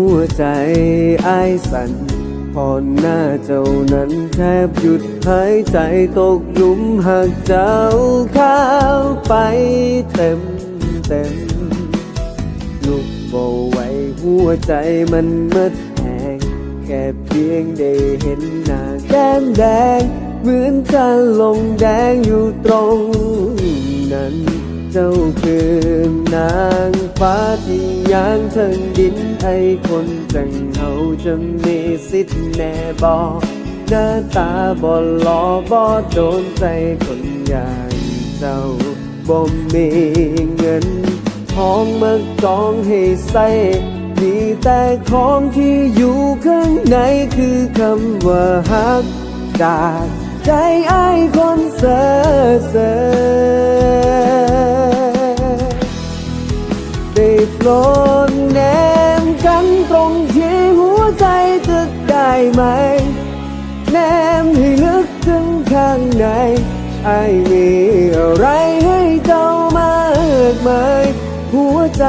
ัวใจไอ้ายสันพอหน้าเจ้านั้นแทบหยุดหายใจตกหลุมหักเจ้าข้าวไปเต็มเต็มลุกบ่ไหวหัวใจมันมืดแหงแค่เพียงได้เห็นหน้าแก้มแดงเหมือนจะลงแดงอยู่ตรงนั้น เจ้าคือนางฟ้าที่ยางเทิงดินไอคนจังเขาจะมีสิทธิ์แน่บอหน้าตาบ่ลอบ่โดนใจคนอย่างเจ้าบ่มีเงินทองมากองให้ใส่มีแต่ของที่อยู่ข้างในคือคำว่าฮักจากใจไอ้คนเซ่อเซ่อ ได้โปรดแนมกันตรงที่หัวใจจะได้ไหม แนมให้ลึกถึงข้างในไอ้มีอะไรให้เจ้ามากมายหัวใจ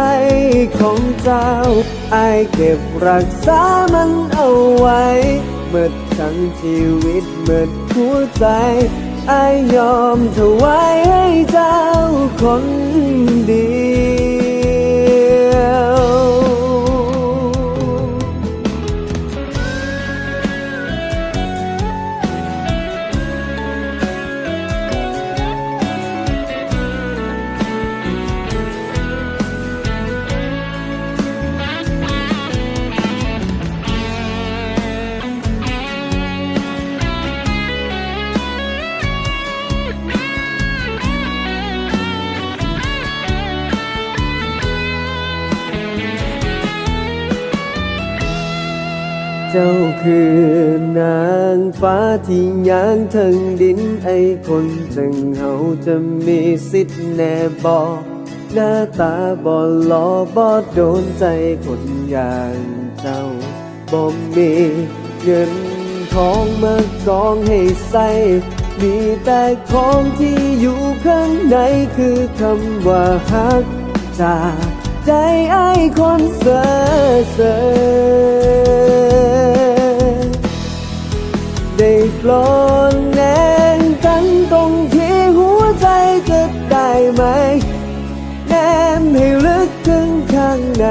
ของเจ้า ไอ้เก็บรักษามันเอาไว้เมื่อทั้งชีวิตเมื่อหัวใจ ไอ้ยอมถวายให้เจ้าคนดี เจ้าคือนางฟ้าที่ยางทั้งดินไอคนจังเฮาจะมีสิทธิ์แน่บอกหน้าตาบ่หลอบ่โดนใจคนอย่างเจ้าบ่มีเงินทองมากองให้ใส่มีแต่ของที่อยู่ข้างในคือคำว่าฮักจากใจไอ้คนเซ่อเซ่อ โปรดแนงกันตรงที่หัวใจจะได้ไหม แนมให้ลึกถึงข้างใน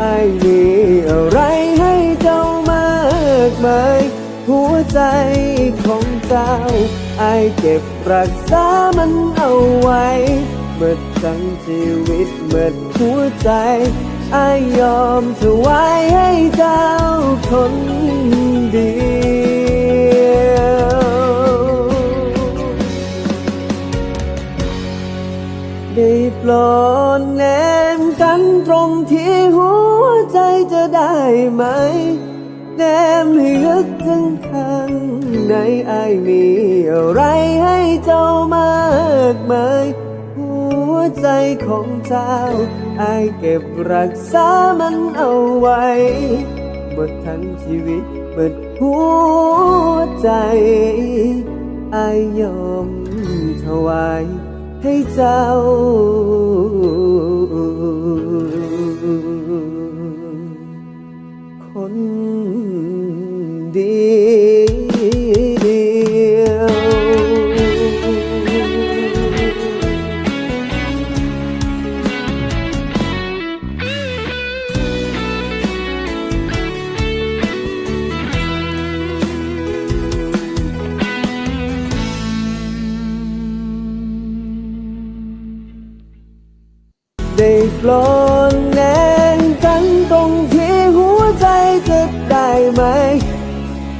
ไอ้มีอะไรให้เจ้ามากมายหัวใจของเจ้าไอ้เก็บรักษามันเอาไว้เมื่อทั้งชีวิตเมื่อหัวใจไอ้ยอมถวายให้เจ้าคนเดียว ตรงที่หัวใจจะได้ไหม แนมให้ลึกถึงข้างในไอายมีอะไรให้เจ้ามากมาย หัวใจของเจ้าไอายเก็บรักษามันเอาไว้หมดทั้งชีวิตเปิดหัวใจไอายยอมถวายให้เจ้า ได้ปรดแนงกันตรงที่หัวใจจะได้ไหม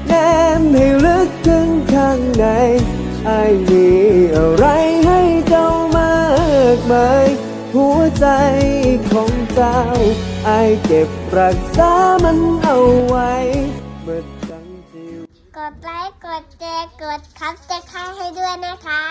แนมให้ลึกถึงข้างในไอ้มีอะไรให้เจ้ามากมายหัวใจของเจ้าไอ้เก็บรักษามันเอาไว้เมื่อทั้งชีวกดไลค์ กดแชร์ กดคับจะค่าให้ด้วยนะคะ